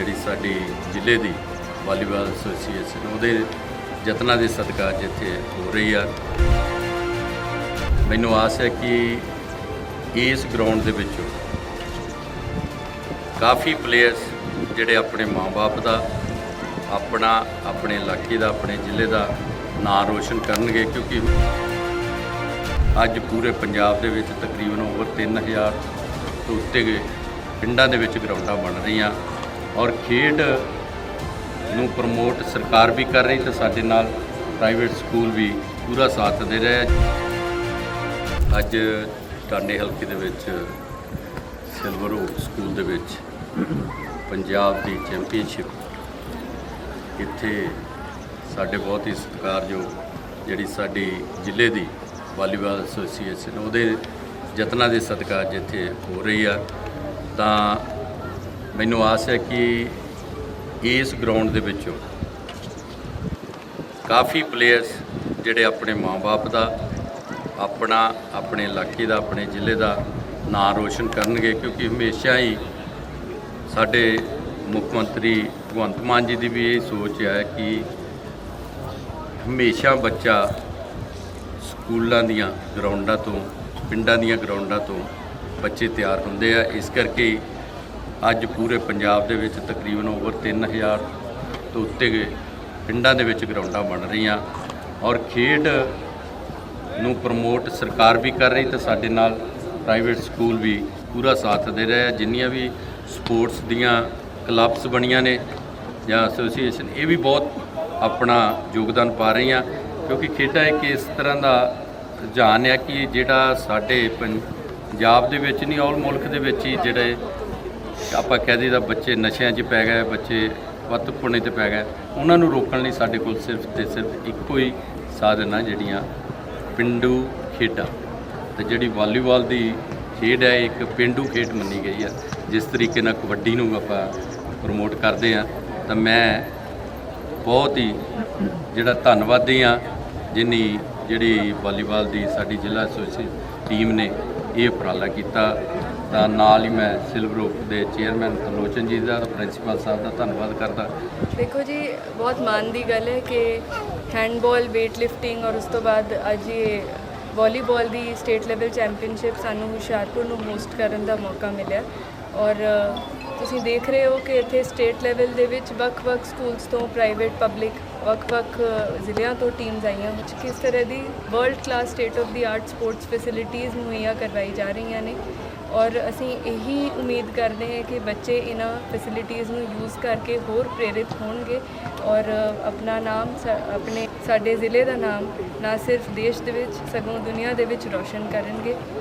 ਜਿਹੜੀ ਸਾਡੀ ਜ਼ਿਲ੍ਹੇ ਦੀ ਵਾਲੀਬਾਲ ਐਸੋਸੀਏਸ਼ਨ, ਉਹਦੇ ਯਤਨਾਂ ਦੇ ਸਦਕਾ ਜਿੱਥੇ ਹੋ ਰਹੀ ਆ। ਮੈਨੂੰ ਆਸ ਹੈ ਕਿ ਇਸ ਗਰਾਊਂਡ ਦੇ ਵਿੱਚੋਂ ਕਾਫੀ ਪਲੇਅਰਸ ਜਿਹੜੇ ਆਪਣੇ ਮਾਪੇ ਦਾ, ਆਪਣਾ, ਆਪਣੇ ਇਲਾਕੇ ਦਾ, ਆਪਣੇ ਜ਼ਿਲ੍ਹੇ ਦਾ ਨਾਂ ਰੋਸ਼ਨ ਕਰਨਗੇ, ਕਿਉਂਕਿ ਅੱਜ ਪੂਰੇ ਪੰਜਾਬ ਦੇ ਵਿੱਚ ਤਕਰੀਬਨ ਓਵਰ 3000 ਤੋਂ ਉੱਤੇ ਗਏ ਪਿੰਡਾਂ ਦੇ ਵਿੱਚ ਗਰਾਊਂਡਾਂ ਬਣ ਰਹੀਆਂ। ਔਰ ਖੇਡ ਨੂੰ ਪ੍ਰਮੋਟ ਸਰਕਾਰ ਵੀ ਕਰ ਰਹੀ ਤੇ ਸਾਡੇ ਨਾਲ ਪ੍ਰਾਈਵੇਟ ਸਕੂਲ ਵੀ ਪੂਰਾ ਸਾਥ ਦੇ ਰਿਹਾ ਅੱਜ ਟਾਂਡੇ ਹਲਕੇ ਦੇ ਵਿੱਚ ਸਿਲਵਰ ਓਕ ਸਕੂਲ ਦੇ ਵਿੱਚ ਪੰਜਾਬ ਦੀ ਚੈਂਪੀਅਨਸ਼ਿਪ ਇੱਥੇ ਸਾਡੇ ਬਹੁਤ ਹੀ ਸਤਿਕਾਰਯੋਗ ਜਿਹੜੀ ਸਾਡੀ ਜ਼ਿਲ੍ਹੇ ਦੀ ਵਾਲੀਬਾਲ ਐਸੋਸੀਏਸ਼ਨ ਉਹਦੇ ਯਤਨਾਂ ਦੇ ਸਦਕਾ ਜਿੱਥੇ ਹੋ ਰਹੀ ਆ, ਤਾਂ ਮੈਨੂੰ ਆਸ ਹੈ ਕਿ ਇਸ ਗਰਾਊਂਡ ਦੇ ਵਿੱਚੋਂ ਕਾਫੀ ਪਲੇਅਰਸ ਜਿਹੜੇ ਆਪਣੇ ਮਾਪੇ ਦਾ, ਆਪਣਾ, ਆਪਣੇ ਇਲਾਕੇ ਦਾ, ਆਪਣੇ ਜ਼ਿਲ੍ਹੇ ਦਾ ਨਾਂ ਰੋਸ਼ਨ ਕਰਨਗੇ, ਕਿਉਂਕਿ ਹਮੇਸ਼ਾ ਹੀ ਸਾਡੇ ਮੁੱਖ ਮੰਤਰੀ ਭਗਵੰਤ ਮਾਨ ਜੀ ਦੀ ਵੀ ਇਹ ਸੋਚ ਹੈ ਕਿ ਹਮੇਸ਼ਾ ਬੱਚਾ ਸਕੂਲਾਂ ਦੀਆਂ ਗਰਾਊਂਡਾਂ ਤੋਂ, ਪਿੰਡਾਂ ਦੀਆਂ ਗਰਾਊਂਡਾਂ ਤੋਂ ਬੱਚੇ ਤਿਆਰ ਹੁੰਦੇ ਆ। ਇਸ ਕਰਕੇ ਅੱਜ ਪੂਰੇ ਪੰਜਾਬ ਦੇ ਵਿੱਚ ਤਕਰੀਬਨ ਓਵਰ 3000 ਤੋਂ ਉੱਤੇ ਗਏ। ਪਿੰਡਾਂ ਦੇ ਵਿੱਚ ਗਰਾਊਂਡਾਂ ਬਣ ਰਹੀਆਂ ਔਰ ਖੇਡ ਨੂੰ ਪ੍ਰਮੋਟ ਸਰਕਾਰ ਵੀ ਕਰ ਰਹੀ ਤੇ ਸਾਡੇ ਨਾਲ ਪ੍ਰਾਈਵੇਟ ਸਕੂਲ ਵੀ ਪੂਰਾ ਸਾਥ ਦੇ ਰਹੇ ਜਿੰਨੀਆਂ ਵੀ ਸਪੋਰਟਸ ਦੀਆਂ ਕਲੱਬਸ ਬਣੀਆਂ ਨੇ ਜਾਂ ਐਸੋਸੀਏਸ਼ਨ ਇਹ ਵੀ ਬਹੁਤ ਆਪਣਾ ਯੋਗਦਾਨ ਪਾ ਰਹੀਆਂ ਕਿਉਂਕਿ ਖੇਡਾਂ ਇੱਕ ਇਸ ਤਰ੍ਹਾਂ ਦਾ ਰੁਝਾਨ ਹੈ ਕਿ ਜਿਹੜਾ ਸਾਡੇ ਪੰਜਾਬ ਦੇ ਵਿੱਚ ਨਹੀਂ ਆਲ ਮੁਲਕ ਦੇ ਵਿੱਚ ਹੀ ਜਿਹੜੇ ਆਪਾਂ ਕਹਿ ਦਈਦਾ ਬੱਚੇ ਨਸ਼ਿਆਂ 'ਚ ਪੈ ਗਏ, ਬੱਚੇ ਵੱਤ ਪੁਣੇ ਤੇ ਪੈ ਗਏ। ਉਹਨਾਂ ਨੂੰ ਰੋਕਣ ਲਈ ਸਾਡੇ ਕੋਲ ਸਿਰਫ ਤੇ ਸਿਰਫ ਇੱਕੋ ਹੀ ਸਾਧਨ ਆ ਜਿਹੜੀਆਂ ਪਿੰਡੂ ਖੇਡਾਂ। ਤੇ ਜਿਹੜੀ ਵਾਲੀਬਾਲ ਦੀ ਖੇਡ ਹੈ, ਇੱਕ ਪਿੰਡੂ ਖੇਡ ਮੰਨੀ ਗਈ ਹੈ ਜਿਸ ਤਰੀਕੇ ਨਾਲ ਕਬੱਡੀ ਨੂੰ ਆਪਾਂ ਪ੍ਰਮੋਟ ਕਰਦੇ ਆ, ਤਾਂ ਮੈਂ ਬਹੁਤ ਹੀ ਜਿਹੜਾ ਧੰਨਵਾਦੀ ਆ, ਜਿਨੀ ਜਿਹੜੀ ਵਾਲੀਬਾਲ ਦੀ ਸਾਡੀ ਜ਼ਿਲ੍ਹਾ ਐਸੋਸੀਏਸ਼ਨ ਟੀਮ ਨੇ ਇਹ ਉਪਰਾਲਾ ਕੀਤਾ। ਤਾਂ ਨਾਲ ਹੀ ਮੈਂ ਸਿਲਵਰ ਓਕ ਦੇ ਚੇਅਰਮੈਨ ਤਲੋਚਨ ਜੀ ਦਾ ਪ੍ਰਿੰਸੀਪਲ ਸਾਹਿਬ ਦਾ ਧੰਨਵਾਦ ਕਰਦਾ। ਦੇਖੋ ਜੀ, ਬਹੁਤ ਮਾਣ ਦੀ ਗੱਲ ਹੈ ਕਿ ਹੈਂਡਬਾਲ weight lifting ਔਰ ਉਸ ਤੋਂ ਬਾਅਦ ਅੱਜ ਇਹ ਵਾਲੀਬਾਲ ਦੀ ਸਟੇਟ ਲੈਵਲ ਚੈਂਪੀਅਨਸ਼ਿਪ ਸਾਨੂੰ ਹੁਸ਼ਿਆਰਪੁਰ ਨੂੰ ਹੋਸਟ ਕਰਨ ਦਾ ਮੌਕਾ ਮਿਲਿਆ। ਔਰ ਤੁਸੀਂ ਦੇਖ ਰਹੇ ਹੋ ਕਿ ਇੱਥੇ ਸਟੇਟ ਲੈਵਲ ਦੇ ਵਿੱਚ ਵੱਖ-ਵੱਖ ਸਕੂਲਸ ਤੋਂ ਪ੍ਰਾਈਵੇਟ ਪਬਲਿਕ ਵੱਖ-ਵੱਖ ਜ਼ਿਲ੍ਹਿਆਂ ਤੋਂ ਟੀਮਸ ਆਈਆਂ, ਵਿੱਚ ਕਿਸ ਤਰ੍ਹਾਂ ਦੀ world class state of the art sports facilities ਮੁਹੱਈਆ ਕਰਵਾਈ ਜਾ ਰਹੀਆਂ ਨੇ। ਔਰ ਅਸੀਂ ਇਹੀ ਉਮੀਦ ਕਰਦੇ ਹਾਂ ਕਿ ਬੱਚੇ ਇਹਨਾਂ ਫੈਸਿਲਿਟੀਜ਼ ਨੂੰ ਯੂਜ਼ ਕਰਕੇ ਹੋਰ ਪ੍ਰੇਰਿਤ ਹੋਣਗੇ ਔਰ ਆਪਣਾ ਨਾਮ ਆਪਣੇ ਸਾਡੇ ਜ਼ਿਲ੍ਹੇ ਦਾ ਨਾਮ ਨਾ ਸਿਰਫ ਦੇਸ਼ ਦੇ ਵਿੱਚ, ਸਗੋਂ ਦੁਨੀਆ ਦੇ ਵਿੱਚ ਰੌਸ਼ਨ ਕਰਨਗੇ।